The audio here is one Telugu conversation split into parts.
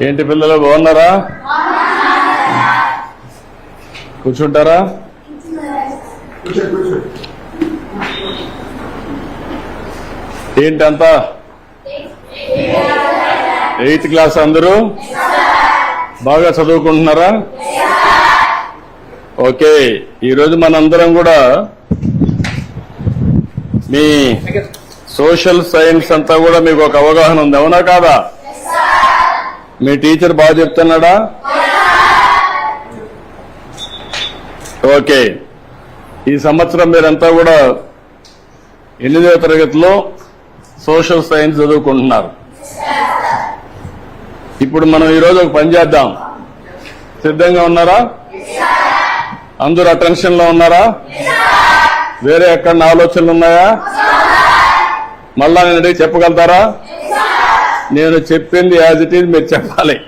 ఏంటి పిల్లలు బాగున్నారా? కూర్చుంటారా? కూర్చో ఏంటంతా? ఎయిత్ క్లాస్ అందరూ? బాగా చదువుకుంటున్నారా? ఓకే ఈరోజు మనందరం కూడా మీ సోషల్ సైన్స్ అంతా కూడా మీకు ఒక అవగాహన ఉంది అవునా కాదా? మీ టీచర్ బాగా చెప్తున్నాడా? ఓకే. ఈ సంవత్సరం మీరంతా కూడా ఎనిమిదవ తరగతిలో సోషల్ సైన్స్ చదువుకుంటున్నారు. ఇప్పుడు మనం ఈరోజు ఒక పని చేద్దాం. సిద్ధంగా ఉన్నారా? అందరూ అటెన్షన్లో ఉన్నారా? వేరే ఎక్కడ ఆలోచనలు ఉన్నాయా? మళ్ళా నేను అడిగి చెప్పగలుగుతారా? నేను చెప్పింది యాజ్ ఇట్ ఈజ్ మీరు చెప్పాలి.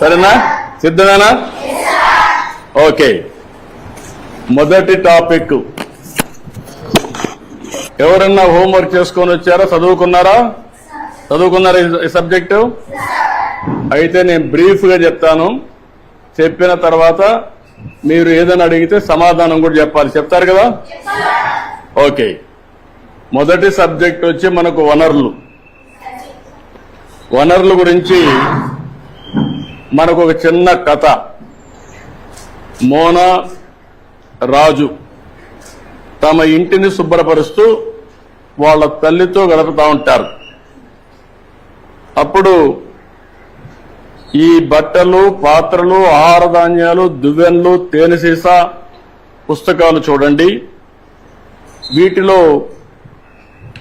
సరేనా? సిద్ధమేనా? ఓకే. మొదటి టాపిక్. ఎవరన్నా హోంవర్క్ చేసుకొని వచ్చారా? చదువుకున్నారా? చదువుకున్నారా ఈ- సబ్జెక్టు అయితే నేను బ్రీఫ్గా చెప్తాను. చెప్పిన తర్వాత మీరు ఏదైనా అడిగితే సమాధానం కూడా చెప్పాలి. చెప్తారు కదా? ఓకే. మొదటి సబ్జెక్ట్ వచ్చి మనకు వనరులు. వనరుల గురించి మనకు ఒక చిన్న కథ. మోనా రాజు తమ ఇంటిని శుభ్రపరుస్తూ వాళ్ళ తల్లితో గడుపుతా ఉంటారు. అప్పుడు ఈ బట్టలు పాత్రలు ఆహార ధాన్యాలు దువ్వెన్లు తేనె సీసా పుస్తకాలు చూడండి. వీటిలో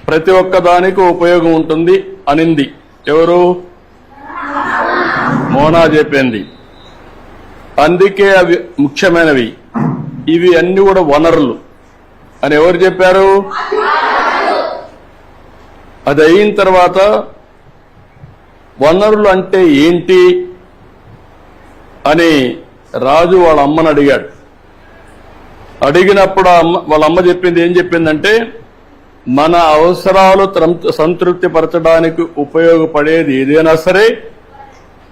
ప్రతి ఒక్క దానికి ఉపయోగం ఉంటుంది అనింది. ఎవరు? మోనా చెప్పింది. అందుకే అవి ముఖ్యమైనవి. ఇవి అన్ని కూడా వనరులు. అని ఎవరు చెప్పారు? అది అయిన తర్వాత వనరులు అంటే ఏంటి అని రాజు వాళ్ళ అమ్మను అడిగాడు. అడిగినప్పుడు అమ్మ వాళ్ళ అమ్మ చెప్పింది ఏం చెప్పిందంటే మన అవసరాలు త్రం- సంతృప్తి పరచడానికి ఉపయోగపడేది ఏదైనా సరే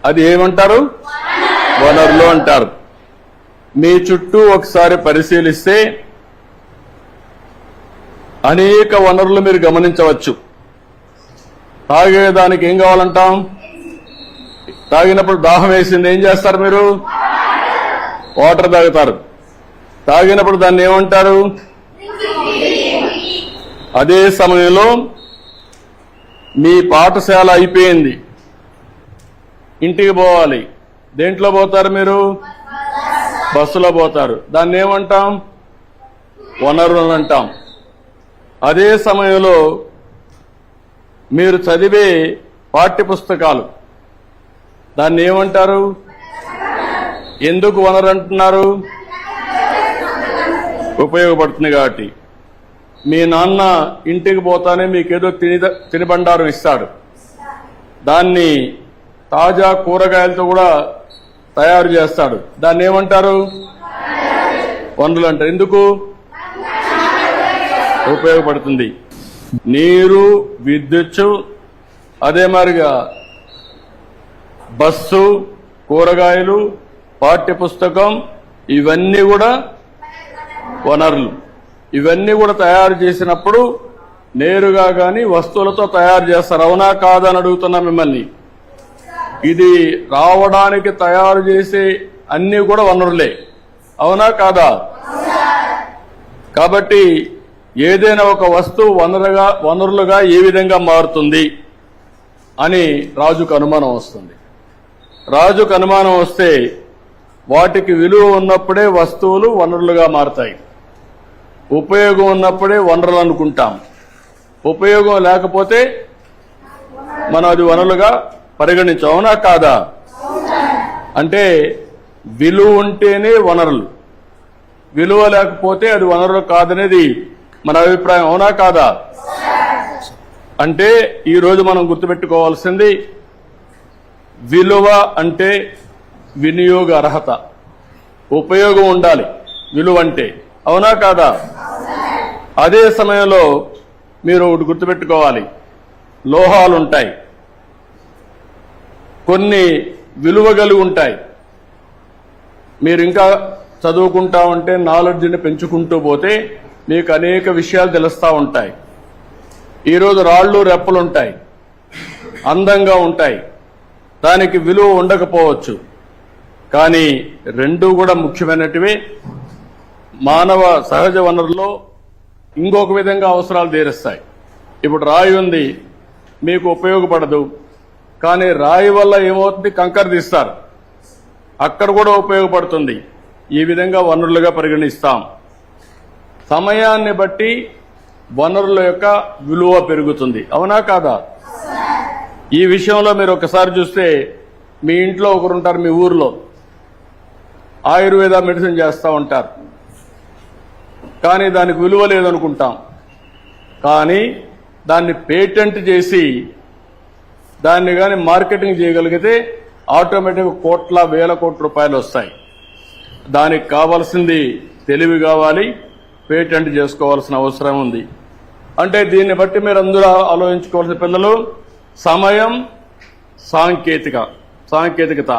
అది ఏమంటారు? వనరులు అంటారు. మీ చుట్టూ ఒకసారి పరిశీలిస్తే అనేక వనరులు మీరు గమనించవచ్చు. తాగేదానికి ఏం కావాలంటాం? తాగినప్పుడు దాహం వేసింది ఏం చేస్తారు మీరు? వాటర్ తాగుతారు. తాగినప్పుడు దాన్ని ఏమంటారు? అదే సమయంలో మీ పాఠశాల అయిపోయింది. ఇంటికి పోవాలి. దేంట్లో పోతారు మీరు? బస్సులో పోతారు. దాన్ని ఏమంటాం? వనరులు అంటాం. అదే సమయంలో మీరు చదివే పాఠ్య పుస్తకాలు దాన్ని ఏమంటారు? ఎందుకు వనరు అంటున్నారు? ఉపయోగపడుతుంది కాబట్టి. మీ నాన్న ఇంటికి పోతానే మీకేదో తిని తినిబండారం ఇస్తాడు. దాన్ని తాజా కూరగాయలతో కూడా తయారు చేస్తాడు. దాన్ని ఏమంటారు? వనరులు అంటారు. ఎందుకు? ఉపయోగపడుతుంది. నీరు విద్యుత్ అదే మాదిరిగా బస్సు కూరగాయలు పాఠ్య పుస్తకం ఇవన్నీ కూడా వనరులు. ఇవన్నీ కూడా తయారు చేసినప్పుడు నేరుగా కానీ వస్తువులతో తయారు చేస్తారు. అవునా కాదా అని అడుగుతున్నా మిమ్మల్ని. ఇది రావడానికి తయారు చేసే అన్నీ కూడా వనరులే. అవునా కాదా? కాబట్టి ఏదైనా ఒక వస్తువు వనరుగా వనరులుగా ఏ విధంగా మారుతుంది అని రాజుకు అనుమానం వస్తుంది. రాజుకు అనుమానం వస్తే వాటికి విలువ ఉన్నప్పుడే వస్తువులు వనరులుగా మారతాయి. ఉపయోగం ఉన్నప్పుడే వనరులు అనుకుంటాం. ఉపయోగం లేకపోతే మనం అది వనరులుగా పరిగణించాం. అవునా కాదా? అంటే విలువ ఉంటేనే వనరులు. విలువ లేకపోతే అది వనరులు కాదనేది మన అభిప్రాయం. అవునా కాదా? అంటే ఈరోజు మనం గుర్తుపెట్టుకోవాల్సింది విలువ అంటే వినియోగ అర్హత. ఉపయోగం ఉండాలి. విలువ అంటే అవునా కాదా? అదే సమయంలో మీరు ఒకటి గుర్తుపెట్టుకోవాలి. లోహాలు ఉంటాయి కొన్ని విలువ ఉంటాయి. మీరు ఇంకా చదువుకుంటా ఉంటే నాలెడ్జ్ని పెంచుకుంటూ పోతే మీకు అనేక విషయాలు తెలుస్తూ ఉంటాయి. ఈరోజు రాళ్ళు రెప్పలు ఉంటాయి అందంగా ఉంటాయి. దానికి విలువ ఉండకపోవచ్చు. కానీ రెండు కూడా ముఖ్యమైనటివి. మానవ సహజ వనరుల్లో ఇంకొక విధంగా అవసరాలు తీరుస్తాయి. ఇప్పుడు రాయి ఉంది మీకు ఉపయోగపడదు. కానీ రాయి వల్ల ఏమవుతుంది? కంకర తీస్తారు. అక్కడ కూడా ఉపయోగపడుతుంది. ఈ విధంగా వనరులుగా పరిగణిస్తాం. సమయాన్ని బట్టి వనరుల యొక్క విలువ పెరుగుతుంది. అవునా కాదా? ఈ విషయంలో మీరు ఒకసారి చూస్తే మీ ఇంట్లో ఒకరు ఉంటారు మీ ఊర్లో. ఆయుర్వేద మెడిసిన్ చేస్తూ ఉంటారు. కానీ దానికి విలువ లేదనుకుంటాం. కానీ దాన్ని పేటెంట్ చేసి దాన్ని కానీ మార్కెటింగ్ చేయగలిగితే ఆటోమేటిక్ కోట్ల వేల కోట్ల రూపాయలు వస్తాయి. దానికి కావాల్సింది తెలివి కావాలి పేటెంట్ చేసుకోవాల్సిన అవసరం ఉంది. అంటే దీన్ని బట్టి మీరు అందరూ ఆలోచించుకోవాల్సిన పిల్లలు సమయం సాంకేతిక సాంకేతికత.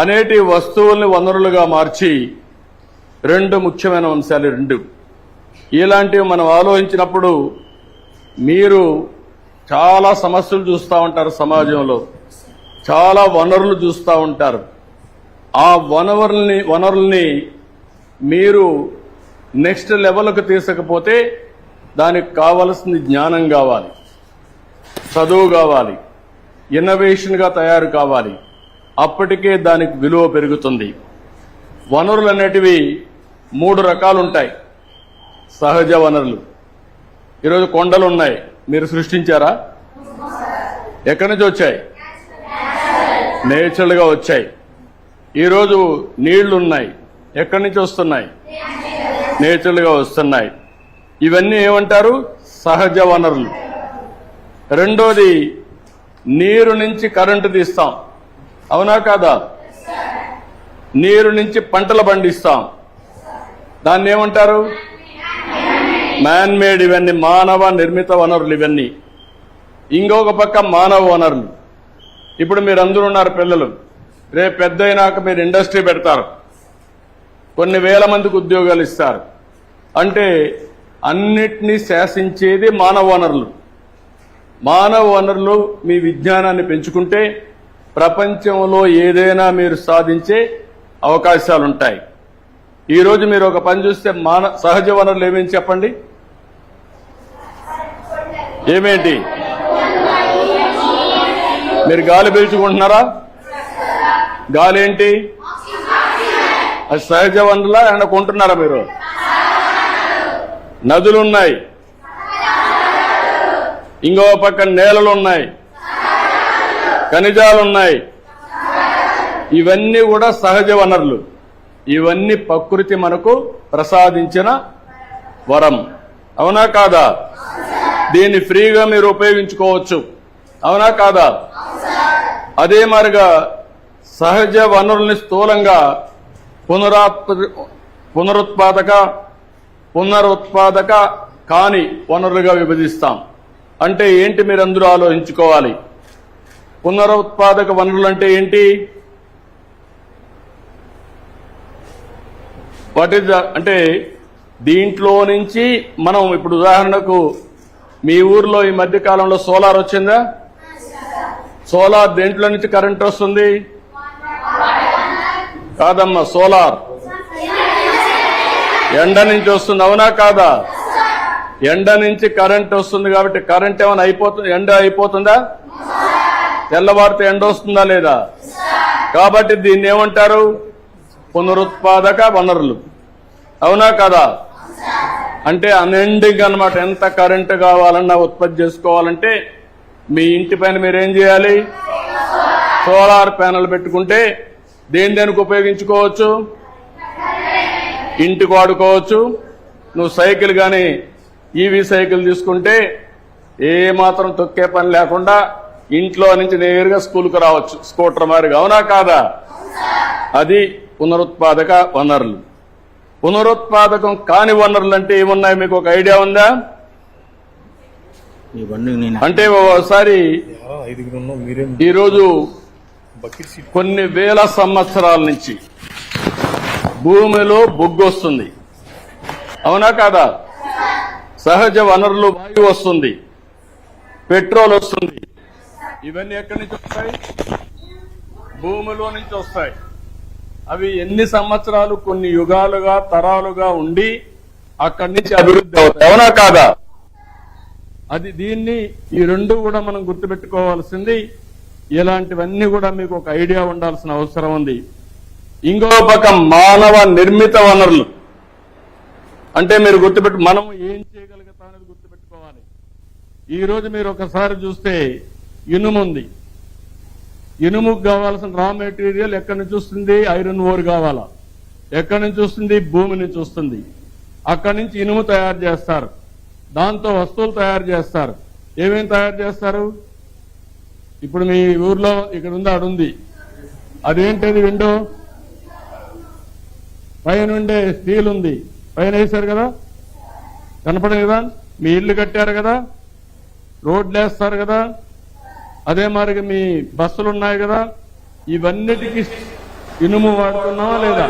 అనేటి వస్తువుల్ని వనరులుగా మార్చి రెండు ముఖ్యమైన అంశాలు రెండు. ఇలాంటివి మనం ఆలోచించినప్పుడు మీరు చాలా సమస్యలు చూస్తూ ఉంటారు సమాజంలో. చాలా వనరులు చూస్తూ ఉంటారు. ఆ వనరుల్ని వనరుల్ని మీరు నెక్స్ట్ లెవెల్కి తీసుకపోతే దానికి కావలసింది జ్ఞానం కావాలి. చదువు కావాలి. ఇన్నోవేషన్గా తయారు కావాలి. అప్పటికే దానికి విలువ పెరుగుతుంది. వనరులు అనేటివి మూడు రకాలు ఉంటాయి సహజ వనరులు. ఈరోజు కొండలు ఉన్నాయి మీరు సృష్టించారా? ఎక్కడి నుంచి వచ్చాయి? నేచురల్గా వచ్చాయి. ఈరోజు నీళ్ళు ఉన్నాయి ఎక్కడి నుంచి వస్తున్నాయి? నేచురల్గా వస్తున్నాయి. ఇవన్నీ ఏమంటారు? సహజ వనరులు. రెండోది నీరు నుంచి కరెంటు తీస్తాం. అవునా కాదా? నీరు నుంచి పంటలు పండిస్తాం. దాన్ని ఏమంటారు? మ్యాన్ మేడ్ ఇవన్నీ మానవ నిర్మిత వనరులు ఇవన్నీ. ఇంకొక పక్క మానవ వనరులు. ఇప్పుడు మీరు అందరూ ఉన్నారు పిల్లలు. రేపు పెద్ద అయినాక మీరు ఇండస్ట్రీ పెడతారు. కొన్ని వేల మందికి ఉద్యోగాలు ఇస్తారు. అంటే అన్నిటినీ శాసించేది మానవ వనరులు. మానవ వనరులు మీ విజ్ఞానాన్ని పెంచుకుంటే ప్రపంచంలో ఏదైనా మీరు సాధించే అవకాశాలుంటాయి. ఈరోజు మీరు ఒక పని చూస్తే మాన సహజ వనరులు ఏమేమి చెప్పండి? ఏమేంటి? మీరు గాలి పీల్చుకుంటున్నారా? గాలి ఏంటి అది సహజ వనరులా? ఏమన్నా కొంటున్నారా మీరు? నదులు ఉన్నాయి ఇంకో పక్క నేలలు ఉన్నాయి ఖనిజాలు ఉన్నాయి ఇవన్నీ కూడా సహజ వనరులు. ఇవన్నీ ప్రకృతి మనకు ప్రసాదించిన వరం. అవునా కాదా? దీన్ని ఫ్రీగా మీరు ఉపయోగించుకోవచ్చు. అవునా కాదా? అదే మరిగా సహజ వనరుల్ని స్థూలంగా పునరాత్ప పునరుత్పాదక పునరుత్పాదక కాని వనరులుగా విభజిస్తాం. అంటే ఏంటి మీరు అందరూ ఆలోచించుకోవాలి? పునరుత్పాదక వనరులు అంటే ఏంటి? వాట్ ఈస్ అంటే దీంట్లో నుంచి మనం ఇప్పుడు ఉదాహరణకు మీ ఊర్లో ఈ మధ్య కాలంలో సోలార్ వచ్చిందా? సోలార్ దేంట్లో నుంచి కరెంట్ వస్తుంది? కాదమ్మా సోలార్. ఎండ నుంచి వస్తుంది అవునా కాదా? ఎండ నుంచి కరెంట్ వస్తుంది కాబట్టి కరెంట్ ఏమైనా అయిపోతుంది ఎండ అయిపోతుందా? తెల్లవారితే ఎండ వస్తుందా లేదా? కాబట్టి దీన్ని ఏమంటారు? పునరుత్పాదక వనరులు. అవునా కదా? అంటే అన్ఎండింగ్ అనమాట ఎంత కరెంటు కావాలన్నా ఉత్పత్తి చేసుకోవాలంటే మీ ఇంటి పైన మీరేం చేయాలి? సోలార్ ప్యానల్ పెట్టుకుంటే దేని దేనికి ఉపయోగించుకోవచ్చు? ఇంటికి వాడుకోవచ్చు. నువ్వు సైకిల్ కానీ ఈవీ సైకిల్ తీసుకుంటే ఏ మాత్రం తొక్కే పని లేకుండా ఇంట్లో నుంచి నేరుగా స్కూల్కి రావచ్చు. స్కూటర్ మారిగా అవునా కాదా? అది పునరుత్పాదక వనరులు. పునరుత్పాదకం కాని వనరులు అంటే ఏమున్నాయి? మీకు ఒక ఐడియా ఉందా? అంటే ఒకసారి ఈరోజు కొన్ని వేల సంవత్సరాల నుంచి భూమిలో బొగ్గు వస్తుంది. అవునా కాదా? సహజ వనరులు వాయువు వస్తుంది. పెట్రోల్ వస్తుంది. ఇవన్నీ ఎక్కడి నుంచి వస్తాయి? భూమిలో నుంచి వస్తాయి. అవి ఎన్ని సంవత్సరాలు కొన్ని యుగాలుగా తరాలుగా ఉండి అక్కడి నుంచి అభివృద్ధి అవుతాయి. అవునా కాదా? అది దీన్ని ఈ రెండు కూడా మనం గుర్తుపెట్టుకోవాల్సింది. ఇలాంటివన్నీ కూడా మీకు ఒక ఐడియా ఉండాల్సిన అవసరం ఉంది. ఇంకో పక్క మానవ నిర్మిత వనరులు. అంటే మీరు గుర్తుపెట్టు మనం ఏం చేయగలుగుతాం అనేది గుర్తుపెట్టుకోవాలి. ఈ రోజు మీరు ఒకసారి చూస్తే ఇనుము ఉంది ఇనుముకు కావాల్సిన రా మెటీరియల్ ఎక్కడి నుంచి వస్తుంది? ఐరన్ ఓర్ కావాలా? ఎక్కడి నుంచి వస్తుంది? భూమి నుంచి వస్తుంది. అక్కడి నుంచి ఇనుము తయారు చేస్తారు. దాంతో వస్తువులు తయారు చేస్తారు. ఏమేమి తయారు చేస్తారు? ఇప్పుడు మీ ఊర్లో ఇక్కడ ఉంది అడుంది అదేంటది విండో? పైన ఉండే స్టీల్ ఉంది. పైన వేశారు కదా? కనపడదు కదా మీ ఇల్లు కట్టారు కదా? రోడ్లు వేస్తారు కదా? అదే మరి మీ బస్సులు ఉన్నాయి కదా? ఇవన్నిటికీ ఇనుము వాడుతున్నావా లేదా?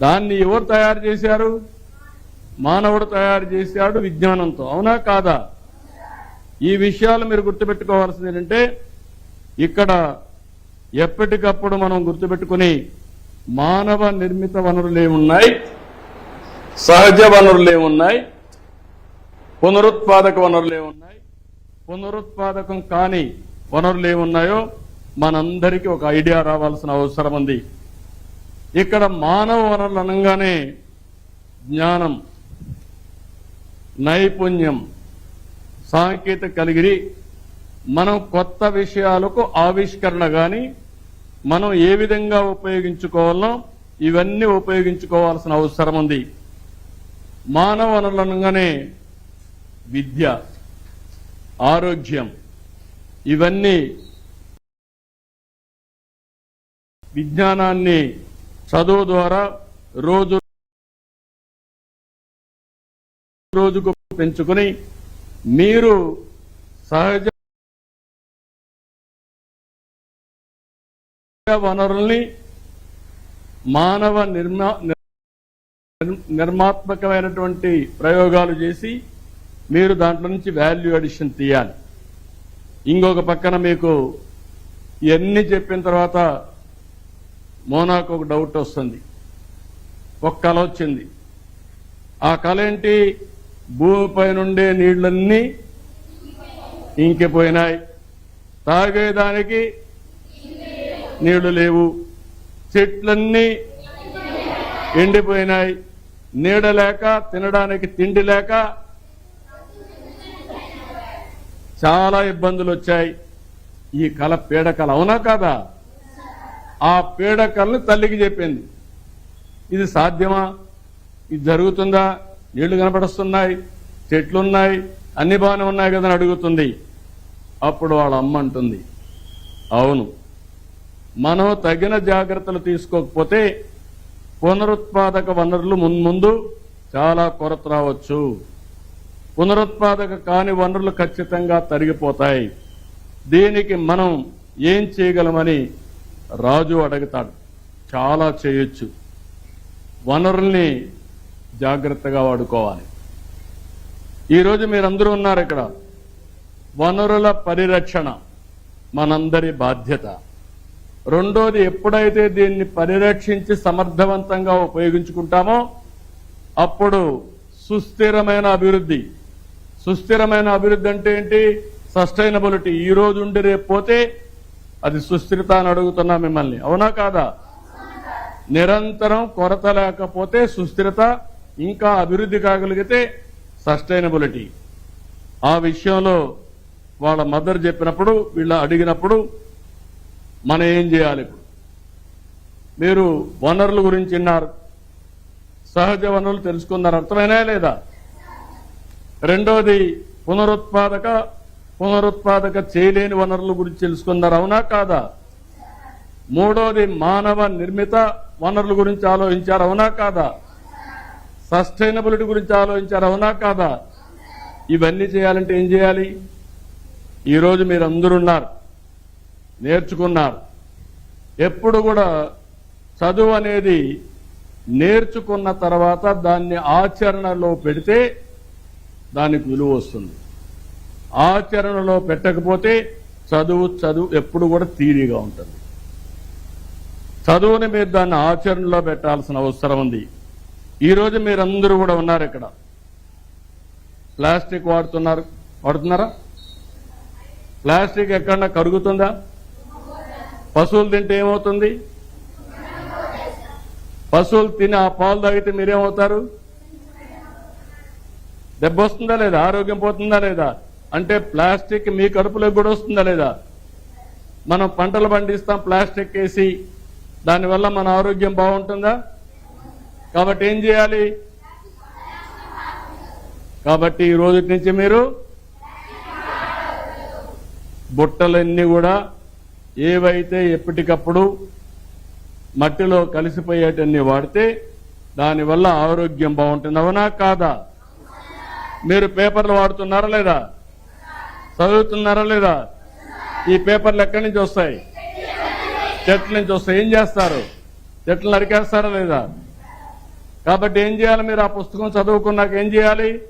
దాన్ని ఎవరు తయారు చేశారు? మానవుడు తయారు చేశాడు విజ్ఞానంతో. అవునా కాదా? ఈ విషయాలు మీరు గుర్తుపెట్టుకోవాల్సింది ఏంటంటే ఇక్కడ ఎప్పటికప్పుడు మనం గుర్తుపెట్టుకుని మానవ నిర్మిత వనరులు ఏమున్నాయి సహజ వనరులు ఏమున్నాయి పునరుత్పాదక వనరులు ఏమున్నాయి పునరుత్పాదకం కాని వనరులు ఏమున్నాయో మనందరికీ ఒక ఐడియా రావాల్సిన అవసరం ఉంది. ఇక్కడ మానవ వనరులు అనగానే జ్ఞానం నైపుణ్యం సాంకేతిక కలిగిరి. మనం కొత్త విషయాలకు ఆవిష్కరణ కానీ మనం ఏ విధంగా ఉపయోగించుకోవాలో ఇవన్నీ ఉపయోగించుకోవాల్సిన అవసరం ఉంది. మానవ వనరులు అనగానే విద్య. ఆరోగ్యం. ఇవన్నీ విజ్ఞానాన్ని చదువు ద్వారా రోజు రోజుకు పెంచుకుని మీరు సహజ వనరుల్ని మానవ నిర్మా నిర్- నిర్మాత్మకమైనటువంటి ప్రయోగాలు చేసి మీరు దాంట్లో నుంచి వాల్యూ అడిషన్ తీయాలి. ఇంకొక పక్కన మీకు ఇవన్నీ చెప్పిన తర్వాత మోనాకు ఒక డౌట్ వస్తుంది. ఒక కళ వచ్చింది. ఆ కళ ఏంటి? భూమిపై నుండే నీళ్ళన్నీ ఇంకిపోయినాయి. తాగేదానికి నీళ్ళు లేవు. చెట్లన్నీ ఎండిపోయినాయి. నీడ లేక తినడానికి తిండి లేక చాలా ఇబ్బందులు వచ్చాయి. ఈ కళ పీడకల అవునా కాదా? ఆ పీడకలను తల్లికి చెప్పింది. ఇది సాధ్యమా? ఇది జరుగుతుందా? నీళ్ళు కనపడుస్తున్నాయి చెట్లున్నాయి అన్ని బాగానే ఉన్నాయి కదా అని అడుగుతుంది. అప్పుడు వాళ్ళ అమ్మ అంటుంది అవును. మనం తగిన జాగ్రత్తలు తీసుకోకపోతే పునరుత్పాదక వనరులు మున్ముందు చాలా కొరత రావచ్చు. పునరుత్పాదక కాని వనరులు ఖచ్చితంగా తరిగిపోతాయి. దీనికి మనం ఏం చేయగలమని రాజు అడుగుతాడు. చాలా చేయొచ్చు. వనరుల్ని జాగ్రత్తగా వాడుకోవాలి. ఈరోజు మీరందరూ ఉన్నారు ఇక్కడ. వనరుల పరిరక్షణ మనందరి బాధ్యత. రెండోది ఎప్పుడైతే దీన్ని పరిరక్షించి సమర్థవంతంగా ఉపయోగించుకుంటామో అప్పుడు సుస్థిరమైన అభివృద్ధి. సుస్థిరమైన అభివృద్ధి అంటే ఏంటి? సస్టైనబిలిటీ. ఈ రోజు ఉండి రేపు పోతే అది సుస్థిరత అని అడుగుతున్నా మిమ్మల్ని. అవునా కాదా? నిరంతరం కొరత లేకపోతే సుస్థిరత ఇంకా అభివృద్ధి కాగలిగితే సస్టైనబిలిటీ. ఆ విషయంలో వాళ్ళ మదర్ చెప్పినప్పుడు వీళ్ళ అడిగినప్పుడు మనం ఏం చేయాలి ఇప్పుడు? మీరు వనరుల గురించి విన్నారు. సహజ వనరులు తెలుసుకున్నారు. అర్థమైనా లేదా? రెండోది పునరుత్పాదక పునరుత్పాదక చేయలేని వనరుల గురించి తెలుసుకున్నారు అవునా కాదా? మూడోది మానవ నిర్మిత వనరుల గురించి ఆలోచించారు. అవునా కాదా? సస్టైనబిలిటీ గురించి ఆలోచించారు. అవునా కాదా? ఇవన్నీ చేయాలంటే ఏం చేయాలి? ఈరోజు మీరు అందరున్నారు నేర్చుకున్నారు. ఎప్పుడు కూడా చదువు అనేది నేర్చుకున్న తర్వాత దాన్ని ఆచరణలో పెడితే దానికి విలువ వస్తుంది. ఆచరణలో పెట్టకపోతే చదువు చదువు ఎప్పుడు కూడా తీరిగా ఉంటుంది. చదువుని మీరు దాన్ని ఆచరణలో పెట్టాల్సిన అవసరం ఉంది. ఈరోజు మీరందరూ కూడా ఉన్నారు ఇక్కడ. ప్లాస్టిక్ వాడుతున్నారు. వాడుతున్నారా? ప్లాస్టిక్ ఎక్కడన్నా కరుగుతుందా? పశువులు తింటే ఏమవుతుంది? పశువులు తిని ఆ పాలు తాగితే మీరేమవుతారు? దెబ్బ వస్తుందా లేదా? ఆరోగ్యం పోతుందా లేదా? అంటే ప్లాస్టిక్ మీ కడుపులోకి కూడా వస్తుందా లేదా? మనం పంటలు పండిస్తాం ప్లాస్టిక్ వేసి. దానివల్ల మన ఆరోగ్యం బాగుంటుందా? కాబట్టి ఏం చేయాలి? కాబట్టి ఈ రోజు నుంచి మీరు బుట్టలన్నీ కూడా ఏవైతే ఎప్పటికప్పుడు మట్టిలో కలిసిపోయేటన్ని వాడితే దానివల్ల ఆరోగ్యం బాగుంటుంది? అవునా కాదా? మీరు పేపర్లు వాడుతున్నారా లేదా? చదువుతున్నారా లేదా? ఈ పేపర్లు ఎక్కడి నుంచి వస్తాయి? చెట్ల నుంచి వస్తాయి. ఏం చేస్తారు? చెట్లు నరికేస్తారా లేదా? కాబట్టి ఏం చేయాలి మీరు? ఆ పుస్తకం చదువుకున్నాక ఏం చేయాలి?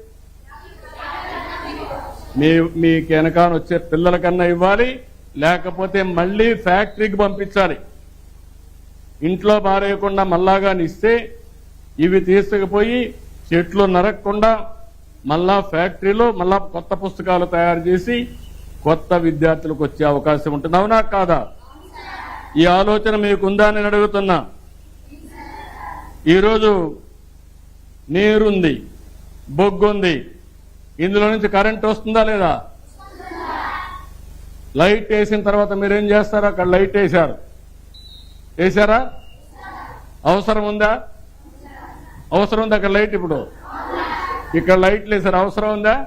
మీ మీ వెనకాల వచ్చే పిల్లలకన్నా ఇవ్వాలి. లేకపోతే మళ్ళీ ఫ్యాక్టరీకి పంపించాలి. ఇంట్లో పారేయకుండా మళ్ళాగానిస్తే ఇవి తీసుకుపోయి చెట్లు నరకకుండా మళ్ళా ఫ్యాక్టరీలో మళ్ళా కొత్త పుస్తకాలు తయారు చేసి కొత్త విద్యార్థులకు వచ్చే అవకాశం ఉంటుంది. అవునా కాదా? ఈ ఆలోచన మీకుందా అని నేను అడుగుతున్నా. ఈరోజు నీరుంది బొగ్గుంది. ఇందులో నుంచి కరెంట్ వస్తుందా లేదా? లైట్ వేసిన తర్వాత మీరేం చేస్తారు? అక్కడ లైట్ వేశారు. వేశారా? అవసరం ఉందా? అవసరం ఉందా అక్కడ లైట్ ఇప్పుడు? ఇక్కడ లైట్లు వేసారు అవసరం ఉందా?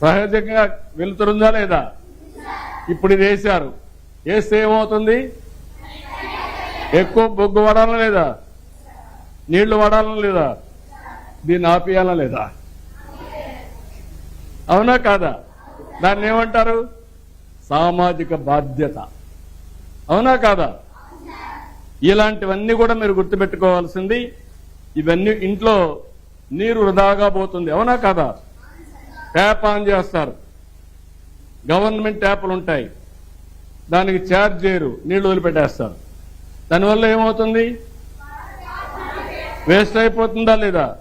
సహజంగా వెలుతురుందా లేదా? ఇప్పుడు ఇది వేశారు. వేస్తే ఏమవుతుంది? ఎక్కువ బొగ్గు వడాలా లేదా? నీళ్ళు వాడాలా లేదా? దీన్ని ఆపేయాలా లేదా? అవునా కాదా? దాన్ని ఏమంటారు? సామాజిక బాధ్యత. అవునా కాదా? ఇలాంటివన్నీ కూడా మీరు గుర్తుపెట్టుకోవాల్సింది. ఇవన్నీ ఇంట్లో నీరు వృధాగా పోతుంది. అవునా కదా? ట్యాప్ ఆన్ చేస్తారు. గవర్నమెంట్ ట్యాపులు ఉంటాయి. దానికి ఛార్జ్ చేయరు. నీళ్ళు వదిలిపెట్టేస్తారు. దానివల్ల ఏమవుతుంది? వేస్ట్ అయిపోతుందా లేదా?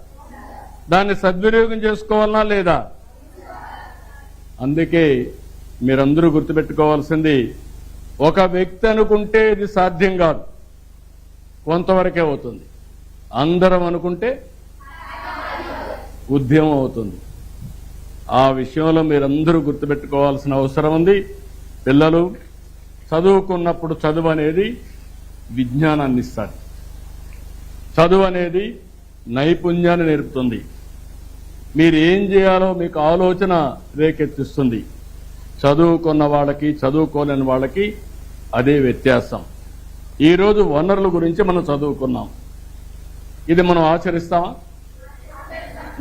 దాన్ని సద్వినియోగం చేసుకోవాలనా లేదా? అందుకే మీరందరూ గుర్తుపెట్టుకోవాల్సింది ఒక వ్యక్తి అనుకుంటే ఇది సాధ్యం కాదు. కొంతవరకే అవుతుంది. అందరం అనుకుంటే ఉద్యమం అవుతుంది. ఆ విషయంలో మీరందరూ గుర్తుపెట్టుకోవాల్సిన అవసరం ఉంది. పిల్లలు చదువుకున్నప్పుడు చదువు అనేది విజ్ఞానాన్ని ఇస్తారు చదువు అనేది నైపుణ్యాన్ని నేర్పుతుంది. మీరు ఏం చేయాలో మీకు ఆలోచన రేకెత్తిస్తుంది. చదువుకున్న వాళ్ళకి చదువుకోలేని వాళ్ళకి అదే వ్యత్యాసం. ఈరోజు వనరుల గురించి మనం చదువుకున్నాం. ఇది మనం ఆచరిస్తామా?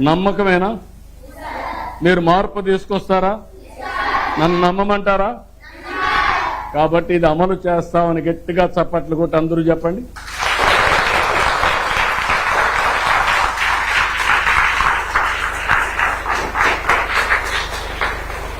నమ్మకమేనా? మీరు మార్పు తీసుకొస్తారా? నన్ను నమ్మమంటారా? కాబట్టి ఇది అమలు చేస్తామని గట్టిగా చప్పట్లు కొట్టి అందరూ చెప్పండి.